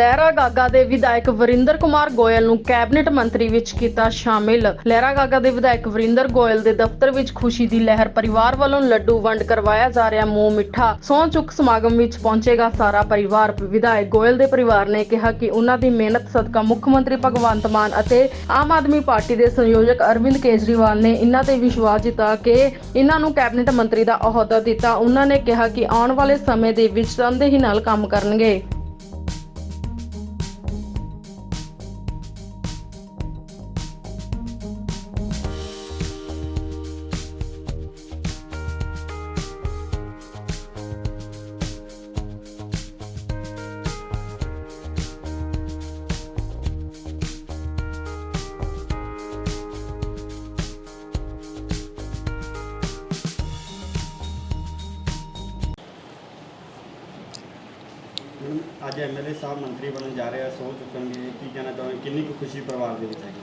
ਲਹਿਰਾ ਗਾਗਾ ਦੇ ਵਿਧਾਇਕ ਵਰਿੰਦਰ ਕੁਮਾਰ ਗੋਇਲ ਨੂੰ ਕੈਬਨਿਟ ਮੰਤਰੀ ਵਿੱਚ ਕੀਤਾ ਸ਼ਾਮਿਲ। ਲਹਿਰਾ ਗਾਗਾ ਦੇ ਵਿਧਾਇਕ ਵਰਿੰਦਰ ਗੋਇਲ ਦੇ ਦਫ਼ਤਰ ਵਿੱਚ ਖੁਸ਼ੀ ਦੀ ਲਹਿਰ ਪਰਿਵਾਰ ਵੱਲੋਂ ਲੱਡੂ ਵੰਡ ਕਰਵਾਇਆ ਜਾ ਰਿਹਾ ਮੂੰਹ ਮਿੱਠਾ। ਸਹੁੰ ਚੁੱਕ ਸਮਾਗਮ ਵਿੱਚ ਪਹੁੰਚੇਗਾ ਸਾਰਾ ਪਰਿਵਾਰ। ਵਿਧਾਇਕ ਗੋਇਲ ਦੇ ਪਰਿਵਾਰ ਨੇ ਕਿਹਾ ਕਿ ਉਹਨਾਂ ਦੀ ਮਿਹਨਤ, ਸਦਕਾ ਮੁੱਖ ਮੰਤਰੀ ਭਗਵੰਤ ਮਾਨ ਅਤੇ ਆਮ ਆਦਮੀ ਪਾਰਟੀ ਦੇ ਸੰਯੋਜਕ ਅਰਵਿੰਦ ਕੇਜਰੀਵਾਲ ਨੇ ਇਹਨਾਂ ਤੇ ਵਿਸ਼ਵਾਸ ਜਿਤਾ ਕੇ ਇਹਨਾਂ ਨੂੰ ਕੈਬਨਿਟ ਮੰਤਰੀ ਦਾ ਅਹੁਦਾ ਦਿੱਤਾ। ਉਹਨਾਂ ਨੇ ਕਿਹਾ ਕਿ ਆਉਣ ਵਾਲੇ ਸਮੇਂ ਦੇ ਵਿੱਚ ਤਨਦੇਹੀ ਨਾਲ ਕੰਮ ਕਰਨਗੇ। ਅੱਜ ਐਮਐਲਏ ਸਾਹਿਬ ਮੰਤਰੀ ਬਣਨ ਜਾ ਰਹੇ ਆ ਸਹੁੰ ਚੁੱਕਣਗੇ ਕੀ ਕਹਿਣਾ ਚਾਹੁੰਦੇ ਕਿੰਨੀ ਕੁ ਖੁਸ਼ੀ ਪਰਿਵਾਰ ਦੇ ਵਿੱਚ ਹੈਗੀ?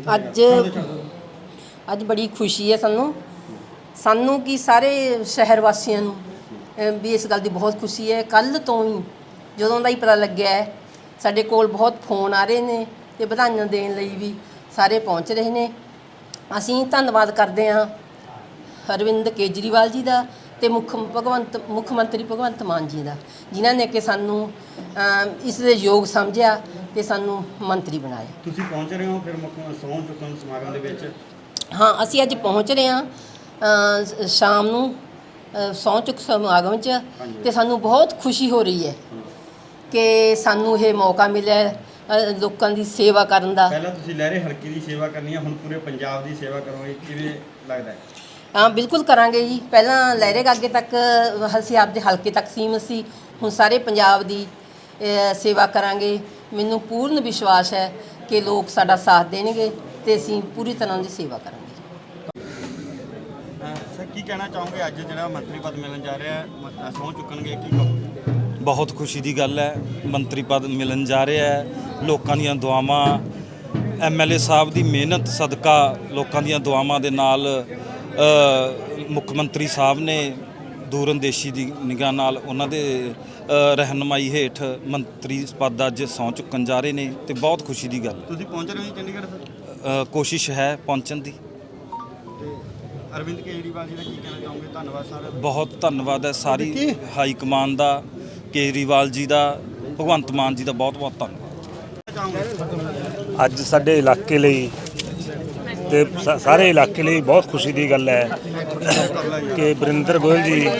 ਹੈ? ਅੱਜ ਅੱਜ ਬੜੀ ਖੁਸ਼ੀ ਹੈ ਸਾਨੂੰ। ਸਾਨੂੰ ਕੀ ਸਾਰੇ ਸ਼ਹਿਰ ਵਾਸੀਆਂ ਨੂੰ ਅਹ, ਵੀ ਇਸ ਗੱਲ ਦੀ ਬਹੁਤ ਖੁਸ਼ੀ ਹੈ। ਕੱਲ ਤੋਂ ਹੀ ਜਦੋਂ ਦਾ ਹੀ ਪਤਾ ਲੱਗਿਆ ਹੈ ਸਾਡੇ ਕੋਲ ਬਹੁਤ ਫੋਨ ਆ ਰਹੇ ਨੇ ਤੇ ਵਧਾਈਆਂ ਦੇਣ ਲਈ ਵੀ ਸਾਰੇ ਪਹੁੰਚ ਰਹੇ ਨੇ। ਅਸੀਂ ਧੰਨਵਾਦ ਕਰਦੇ ਹਾਂ ਅਰਵਿੰਦ ਕੇਜਰੀਵਾਲ ਜੀ ਦਾ ਤੇ ਮੁੱਖ ਭਗਵੰਤ ਮੁੱਖ ਮੰਤਰੀ ਭਗਵੰਤ ਮਾਨ ਜੀ ਦਾ ਜਿਨ੍ਹਾਂ ਨੇ ਕਿ ਸਾਨੂੰ ਅਮ, ਇਸ ਦੇ ਯੋਗ ਸਮਝਿਆ ਤੇ ਸਾਨੂੰ ਮੰਤਰੀ ਬਣਾਇਆ। ਤੁਸੀਂ ਪਹੁੰਚ ਰਹੇ ਹੋ ਫਿਰ ਮੁੱਖ ਸਹੁੰ ਚੁੱਕਣ ਸਮਾਗਮ ਦੇ ਵਿੱਚ? ਹਾਂ ਅਸੀਂ ਅੱਜ ਪਹੁੰਚ ਰਹੇ ਹਾਂ ਅ, ਸ- ਸ਼ਾਮ ਨੂੰ ਅ, ਸਹੁੰ ਚੁੱਕ ਸਮਾਗਮ 'ਚ ਤੇ ਸਾਨੂੰ ਬਹੁਤ ਖੁਸ਼ੀ ਹੋ ਰਹੀ ਹੈ ਕਿ ਸਾਨੂੰ ਇਹ ਮੌਕਾ ਮਿਲਿਆ ਹੈ, ਅ, ਲੋਕਾਂ ਦੀ ਸੇਵਾ ਕਰਨ ਦਾ। ਪਹਿਲਾਂ ਤੁਸੀਂ ਲਹਿਰੇ ਹਲਕੇ ਦੀ ਸੇਵਾ ਕਰਨੀ ਹੈ ਹੁਣ ਪੂਰੇ ਪੰਜਾਬ ਦੀ ਸੇਵਾ ਕਰੋਗੇ ਕਿਵੇਂ ਲੱਗਦਾ ਹੈ? ਹਾਂ ਬਿਲਕੁਲ ਕਰਾਂਗੇ ਜੀ। ਪਹਿਲਾਂ ਲਹਿਰੇ ਗਾਗੇ ਤੱਕ ਅਸੀਂ ਆਪਦੇ ਹਲਕੇ ਤੱਕ ਸੀਮਤ ਸੀ। ਹੁਣ ਸਾਰੇ ਪੰਜਾਬ ਦੀ ਸੇਵਾ ਕਰਾਂਗੇ। ਮੈਨੂੰ ਪੂਰਨ ਵਿਸ਼ਵਾਸ ਹੈ ਕਿ ਲੋਕ ਸਾਡਾ ਸਾਥ ਦੇਣਗੇ ਤੇ ਅਸੀਂ ਪੂਰੀ ਤਰ੍ਹਾਂ ਦੀ ਸੇਵਾ ਕਰਾਂਗੇ। ਸਰ ਕੀ ਕਹਿਣਾ ਚਾਹੋਗੇ? ਅੱਜ ਜਿਹੜਾ ਮੰਤਰੀ ਪਦ ਮਿਲਣ ਜਾ ਰਿਹਾ ਹੈ ਮ- ਸਹੁੰ ਚੁੱਕਣਗੇ ਕੀ ਕਹੋਗੇ? ਬਹੁਤ ਖੁਸ਼ੀ ਦੀ ਗੱਲ ਹੈ। ਮੰਤਰੀ ਪਦ ਮਿਲਣ ਜਾ ਰਿਹਾ ਹੈ। ਲੋਕਾਂ ਦੀਆਂ ਦੁਆਵਾਂ ਐਮਐਲਏ ਸਾਹਿਬ ਦੀ ਮਿਹਨਤ ਸਦਕਾ ਲੋਕਾਂ ਦੀਆਂ ਦੁਆਵਾਂ ਦੇ ਨਾਲ ਮੁੱਖ ਮੰਤਰੀ ਸਾਹਿਬ ਨੇ ਦੂਰਅੰਦੇਸ਼ੀ ਦੀ ਨਿਗਾਹ ਨਾਲ ਉਹਨਾਂ ਦੇ ਰਹਿਨਮਾਈ ਹੇਠ ਮੰਤਰੀ ਪਦ ਅੱਜ ਸਹੁੰ ਚੁੱਕਣ ਜਾ ਰਹੇ ਨੇ ਤੇ ਬਹੁਤ ਖੁਸ਼ੀ ਦੀ ਗੱਲ ਤੁਸੀਂ ਪਹੁੰਚ ਰਹੇ ਹੋ ਜੀ ਚੰਡੀਗੜ੍ਹ ਸਰ? ਅ, ਕੋਸ਼ਿਸ਼ ਹੈ ਪਹੁੰਚਣ ਦੀ। ਅਰਵਿੰਦ ਕੇਜਰੀਵਾਲ ਜੀ ਦਾ ਕੀ ਕਹਿਣਾ ਚਾਹੋਗੇ? ਧੰਨਵਾਦ ਸਰ ਬਹੁਤ ਧੰਨਵਾਦ ਹੈ ਸਾਰੀ ਹਾਈ ਕਮਾਨ ਦਾ ਕੇਜਰੀਵਾਲ ਜੀ ਦਾ ਭਗਵੰਤ ਮਾਨ ਜੀ ਦਾ ਬਹੁਤ ਬਹੁਤ ਧੰਨਵਾਦ। ਅੱਜ ਸਾਡੇ ਇਲਾਕੇ ਲਈ ਤੇ ਸਾ- ਸਾਰੇ ਇਲਾਕੇ ਲਈ ਬਹੁਤ ਖੁਸ਼ੀ ਦੀ ਗੱਲ ਹੈ ਕਿ ਵਰਿੰਦਰ ਗੋਇਲ ਜੀ,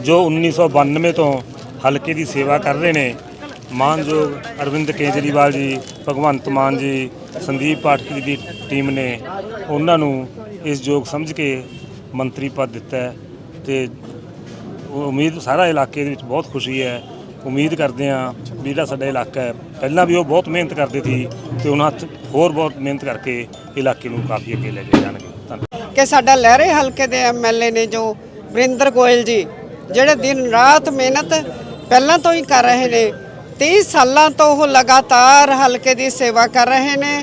ਜੋ 1992 ਤੋਂ ਹਲਕੇ ਦੀ ਸੇਵਾ ਕਰ ਰਹੇ ਨੇ, ਮਾਨਯੋਗ ਅਰਵਿੰਦ ਕੇਜਰੀਵਾਲ ਜੀ, ਭਗਵੰਤ ਮਾਨ ਜੀ, ਸੰਦੀਪ ਪਾਠਕ ਦੀ ਟੀਮ ਨੇ, ਉਹਨਾਂ ਨੂੰ ਇਸ ਯੋਗ ਸਮਝ ਕੇ ਮੰਤਰੀ ਪਦ ਦਿੱਤਾ ਹੈ ਤੇ ਉਹ ਉਮੀਦ ਸਾਰਾ ਇਲਾਕੇ ਦੇ ਵਿੱਚ ਬਹੁਤ ਖੁਸ਼ੀ ਹੈ ਉਮੀਦ ਕਰਦੇ ਹਾਂ ਵੀ ਜਿਹੜਾ ਸਾਡਾ ਇਲਾਕਾ ਹੈ, ਪਹਿਲਾਂ ਵੀ ਉਹ ਬਹੁਤ ਮਿਹਨਤ ਕਰਦੇ ਸੀ ਤੇ ਉਹਨਾਂ ਹੱਥ ਹੋਰ ਬਹੁਤ ਮਿਹਨਤ ਕਰਕੇ ਇਲਾਕੇ ਨੂੰ ਕਾਫੀ ਅੱਗੇ ਲੈ ਕੇ ਜਾਣਗੇ। ਧੰਨਵਾਦ। ਕਿ ਸਾਡਾ ਲਹਿਰੇ ਹਲਕੇ ਦੇ ਐਮਐਲਏ ਨੇ ਜੋ ਵਰਿੰਦਰ ਗੋਇਲ ਜੀ, ਜਿਹੜੇ ਦਿਨ ਰਾਤ ਮਿਹਨਤ ਪਹਿਲਾਂ ਤੋਂ ਹੀ ਕਰ ਰਹੇ ਨੇ 30 ਸਾਲਾਂ ਤੋਂ ਉਹ ਲਗਾਤਾਰ ਹਲਕੇ ਦੀ ਸੇਵਾ ਕਰ ਰਹੇ ਨੇ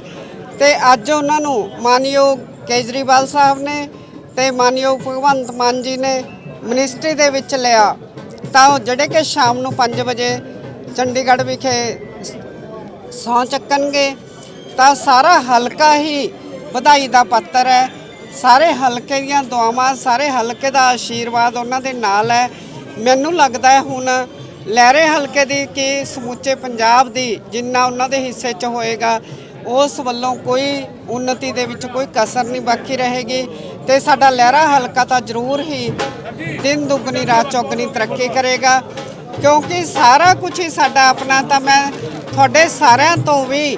ਤੇ ਅੱਜ ਉਹਨਾਂ ਨੂੰ ਮਾਨਯੋਗ ਕੇਜਰੀਵਾਲ ਸਾਹਿਬ ਨੇ ਤੇ ਮਾਨਯੋਗ ਭਗਵੰਤ ਮਾਨ ਜੀ ਨੇ ਮਿਨਿਸਟਰੀ ਦੇ ਵਿੱਚ ਲਿਆ। ਤਾਂ ਉਹ ਜਿਹੜੇ ਕਿ ਸ਼ਾਮ ਨੂੰ 5 ਵਜੇ ਚੰਡੀਗੜ੍ਹ ਵਿਖੇ ਸਹੁੰ ਚੱਕਣਗੇ, ਤਾਂ ਸਾਰਾ ਹਲਕਾ ਹੀ ਵਧਾਈ ਦਾ ਪਾਤਰ ਹੈ। ਸਾਰੇ ਹਲਕੇ ਦੀਆਂ ਦੁਆਵਾਂ, ਸਾਰੇ ਹਲਕੇ ਦਾ ਆਸ਼ੀਰਵਾਦ ਉਹਨਾਂ ਦੇ ਨਾਲ ਹੈ। ਮੈਨੂੰ ਲੱਗਦਾ ਹੈ ਹੁਣ ਲਹਿਰੇ ਹਲਕੇ ਦੀ ਕਿ ਸਮੁੱਚੇ ਪੰਜਾਬ ਦੀ ਜਿੰਨਾ ਉਹਨਾਂ ਦੇ ਹਿੱਸੇ 'ਚ ਹੋਏਗਾ ਉਸ ਵੱਲੋਂ ਕੋਈ ਉન્નਤੀ ਦੇ ਵਿੱਚ ਕੋਈ ਕਸਰ ਨਹੀਂ ਬਾਕੀ ਰਹੇਗੀ ਤੇ ਸਾਡਾ ਲਹਿਰਾ ਹਲਕਾ ਤਾਂ ਜ਼ਰੂਰ ਹੀ ਦਿਨ ਦੁੱਗਣੀ, ਰਾਤ ਚੌਗਣੀ ਤਰੱਕੀ ਕਰੇਗਾ। ਕਿਉਂਕਿ ਸਾਰਾ ਕੁਝ ਹੀ ਸਾਡਾ ਆਪਣਾ ਤਾਂ ਮੈਂ ਤੁਹਾਡੇ ਸਾਰਿਆਂ ਤੋਂ ਵੀ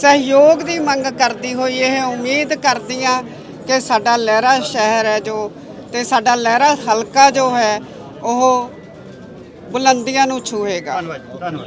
ਸਹਿਯੋਗ ਦੀ ਮੰਗ ਕਰਦੀ ਹੋਈ ਇਹ ਉਮੀਦ ਕਰਦੀ ਆ ਕਿ ਸਾਡਾ ਲਹਿਰਾ ਸ਼ਹਿਰ ਹੈ ਜੋ ਤੇ ਸਾਡਾ ਲਹਿਰਾ ਹਲਕਾ ਜੋ ਹੈ, ਉਹ ਬੁਲੰਦੀਆਂ ਨੂੰ ਛੂਹੇਗਾ ਧੰਨਵਾਦ।